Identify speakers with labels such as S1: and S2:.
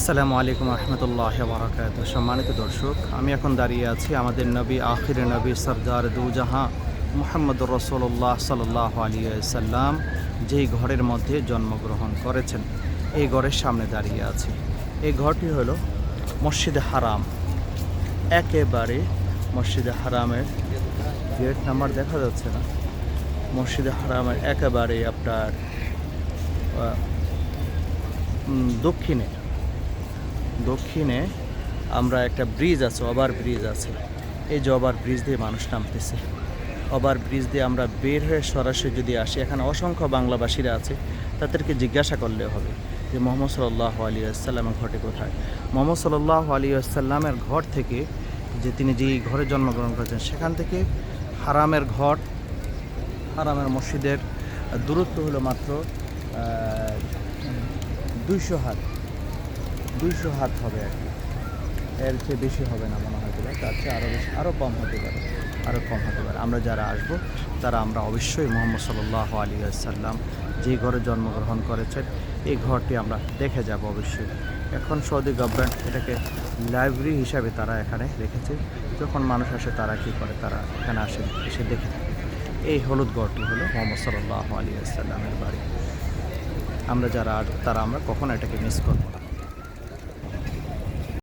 S1: আসসালামু আলাইকুম রহমতুল্লাহ বারাকাত সম্মানিত দর্শক, আমি এখন দাঁড়িয়ে আছি আমাদের নবী, আখির নবী সরদার দুজাহাঁ মোহাম্মদ রসোল্লাহ সাল্লাহ আলী সাল্লাম যেই ঘরের মধ্যে জন্মগ্রহণ করেছেন। এই ঘরের সামনে দাঁড়িয়ে আছি। এই ঘরটি হলো মসজিদে হারাম। একেবারে মসজিদে হারামের গেট নাম্বার দেখা যাচ্ছে না। মসজিদে হারামের একেবারে আপনার দক্ষিণে। দক্ষিণে আমরা একটা ব্রিজ আছে, ওভার ব্রিজ আছে। এই যে ওভার ব্রিজ দিয়ে মানুষ নামতেছে। ওভার ব্রিজ দিয়ে আমরা বের হয়ে সরাসরি যদি আসি, এখানে অসংখ্য বাংলাভাষীরা আছে, তাদেরকে জিজ্ঞাসা করলে হবে যে মোহাম্মদ সাল্লাহ আলী আসসালামের ঘটে কোথায়? মোহাম্মদ সাল্লাহ আলী আসসালামের ঘর থেকে যে তিনি যেই ঘরে জন্মগ্রহণ করেছেন, সেখান থেকে হারামের ঘর, হারামের মসজিদের দূরত্ব হলো মাত্র দুইশো হাত। দুইশো হাত হবে আর কি। এর চেয়ে বেশি হবে না মনে হয় বোধহয়। তার চেয়ে আরও বেশি আরও কম হতে পারে আরও কম হতে পারে। আমরা যারা আসব, তারা আমরা অবশ্যই মোহাম্মদ সাল্লাহ আলী আসাল্লাম যে ঘরে জন্মগ্রহণ করেছেন, এই ঘরটি আমরা দেখে যাব অবশ্যই। এখন সৌদি গভর্নমেন্ট এটাকে লাইব্রেরি হিসাবে তারা এখানে রেখেছে। যখন মানুষ আসে, তারা কী করে? তারা এখানে আসে, এসে দেখে থাকে। এই হলুদ গড়টি হলো মোহাম্মদ সাল্লাহ আলী আসাল্লামের বাড়ি। আমরা যারা তারা আমরা কখনো এটাকে মিস করব না।